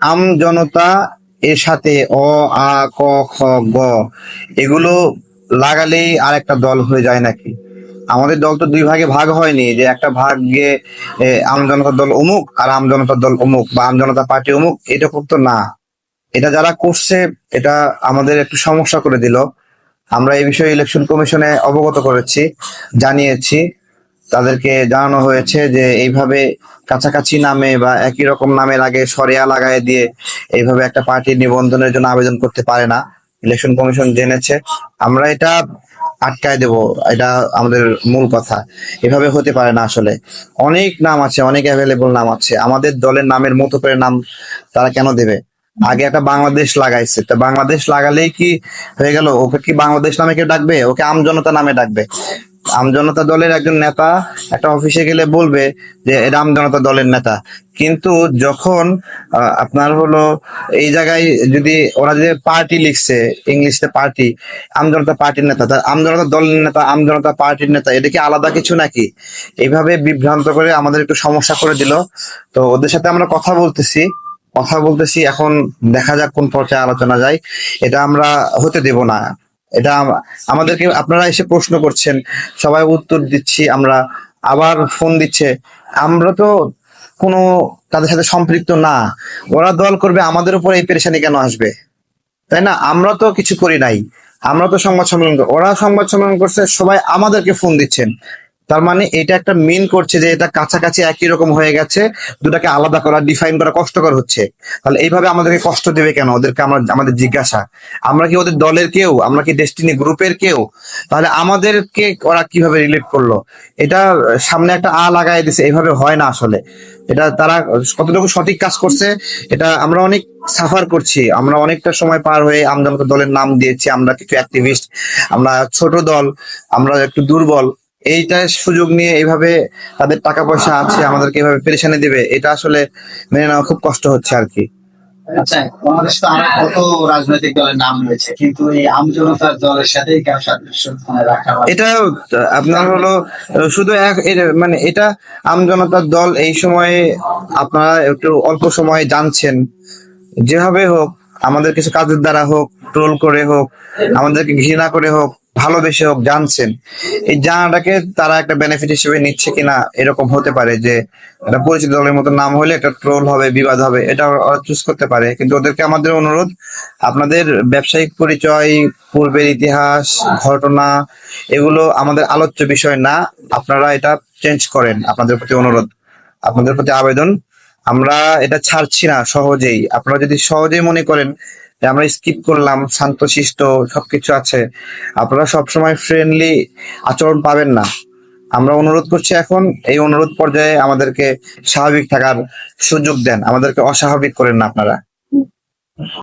আম জনতা এর সাথে অ, আ, ক, খ, গ এগুলো লাগালেই আর একটা দল হয়ে যায় নাকি? আমাদের দল তো দুই ভাগে ভাগ হয়নি, যে একটা ভাগে আম জনতা দল অমুক আর আম জনতা দল অমুক বা আম জনতা পার্টি অমুক, এটা তো না। এটা যারা করছে, এটা আমাদের একটু সমস্যা করে দিল। আমরা এই বিষয়ে ইলেকশন কমিশনে অবগত করেছি, জানিয়েছি। তাদেরকে জানানো হয়েছে যে এইভাবে কাছাকাছি নামে বা একই রকম নামের আগে সরিয়া লাগায় দিয়ে এইভাবে একটা পার্টি নিবন্ধনের জন্য আবেদন করতে পারে না। ইলেকশন কমিশন জেনেছে। আমরা এটা আটকায় দেব। এটা আমাদের মূল কথা। এভাবে হতে পারে না আসলে। অনেক নাম আছে, অনেক অ্যাভেলেবল নাম আছে। আমাদের দলের নামের মতো করে নাম তারা কেন দেবে? আগে একটা বাংলাদেশ লাগাইছে। তা বাংলাদেশ লাগালেই কি হয়ে গেল? ওকে কি বাংলাদেশ নামে কেউ ডাকবে? ওকে আমজনতা নামে ডাকবে? আমজনতা দলের একজন নেতা একটা অফিসে গেলে বলবে যে এটা আমজনতা দলের নেতা। কিন্তু যখন আপনার হলো এই জায়গায় যদি ওরা যে পার্টি লিখছে, ইংলিশে পার্টি, আমজনতা পার্টির নেতা আমজনতা দলের নেতা, আমজনতা পার্টির নেতা, এটা কি আলাদা কিছু নাকি? এইভাবে বিভ্রান্ত করে আমাদের একটু সমস্যা করে দিল। তো ওদের সাথে আমরা কথা বলতেছি কথা বলতেছি, এখন দেখা যাক কোন পর্যায়ে আলোচনা যায়। এটা আমরা হতে দেব না। এটা আমাদেরকে আপনারা এসে প্রশ্ন করছেন, সবাই উত্তর দিচ্ছি, আমরা আবার ফোন দিচ্ছে। আমরা তো কোনো তাদের সাথে সম্পৃক্ত না। ওরা দল করবে, আমাদের উপর এই পেরেশানি কেন আসবে? তাই না? আমরা তো কিছু করি নাই। আমরা তো সংবাদ সম্মেলন। ওরা সংবাদ সম্মেলন করছে, সবাই আমাদেরকে ফোন দিচ্ছেন। তার মানে এটা একটা মেন করছে যে এটা কাছাকাছি একই রকম হয়ে গেছে, দুটাকে আলাদা করা ডিফাইন করা কষ্টকর হচ্ছে। তাহলে এইভাবে আমাদেরকে কষ্ট দেবে কেন? ওদেরকে আমরা, আমাদের জিজ্ঞাসা। আমরা কি ওদের দলের কেউ? আমরা কি ডেস্টিনি গ্রুপের কেউ? তাহলে আমাদেরকে ওরা কীভাবে রিলেট করল? এটা সামনে একটা আ লাগাই দিছে, এইভাবে হয় না আসলে। এটা তারা কতটুকু সঠিক কাজ করছে, এটা আমরা অনেক সাফার করছি। আমরা অনেকটা সময় পার হয়ে আমজনতা দলের নাম দিয়েছি, আমরা কিছু অ্যাক্টিভিস্ট আমরা ছোট দল, আমরা একটু দুর্বল। এইটা সুযোগ নিয়ে এইভাবে তাদের টাকা পয়সা আছে আমাদেরকে এভাবে পেরেশানি দিবে এটা আসলে মেনে নেওয়া খুব কষ্ট হচ্ছে আর কি। আচ্ছা বাংলাদেশ তো আরও কত রাজনৈতিক দলের নাম রয়েছে কিন্তু এই আমজনতার দলের সাথে কেন সাদৃশ্য রাখা এটা আপনার হলো শুধু এক- মানে এটা আমজনতার দল এই সময়ে আপনারা একটু অল্প সময়ে জানছেন। যেভাবে হোক আমাদের কিছু কাজের দ্বারা হোক ট্রোল করে হোক আমাদেরকে ঘৃণা করে হোক ভালোবেসে হোক জানছেন, এই জানাটাকে তারা একটা বেনিফিট হিসেবে নিচ্ছে কিনা এরকম হতে পারে যে একটা পরিচিত দলের মতো নাম হলে একটা ট্রোল হবে, বিবাদ হবে, এটা চুজ করতে পারে। কিন্তু ওদেরকে আমাদের অনুরোধ, আপনাদের ব্যবসায়িক পরিচয়, পূর্বের ইতিহাস, ঘটনা, এগুলো আমাদের আলোচ্য বিষয় না, আপনারা এটা চেঞ্জ করেন, আপনাদের প্রতি অনুরোধ। আপনাদের প্রতি আবেদন, আমরা এটা ছাড়ছি না সহজেই। আপনারা যদি সহজেই মনে করেন আমরা স্কিপ করলাম, শান্তশিষ্ট সবকিছু আছে। আপনারা সবসময় ফ্রেন্ডলি আচরণ পাবেন না। আমরা অনুরোধ করছি এখন, এই অনুরোধ পর্যায়ে আমাদেরকে স্বাভাবিক থাকার সুযোগ দেন। আমাদেরকে অস্বাভাবিক করেন না আপনারা।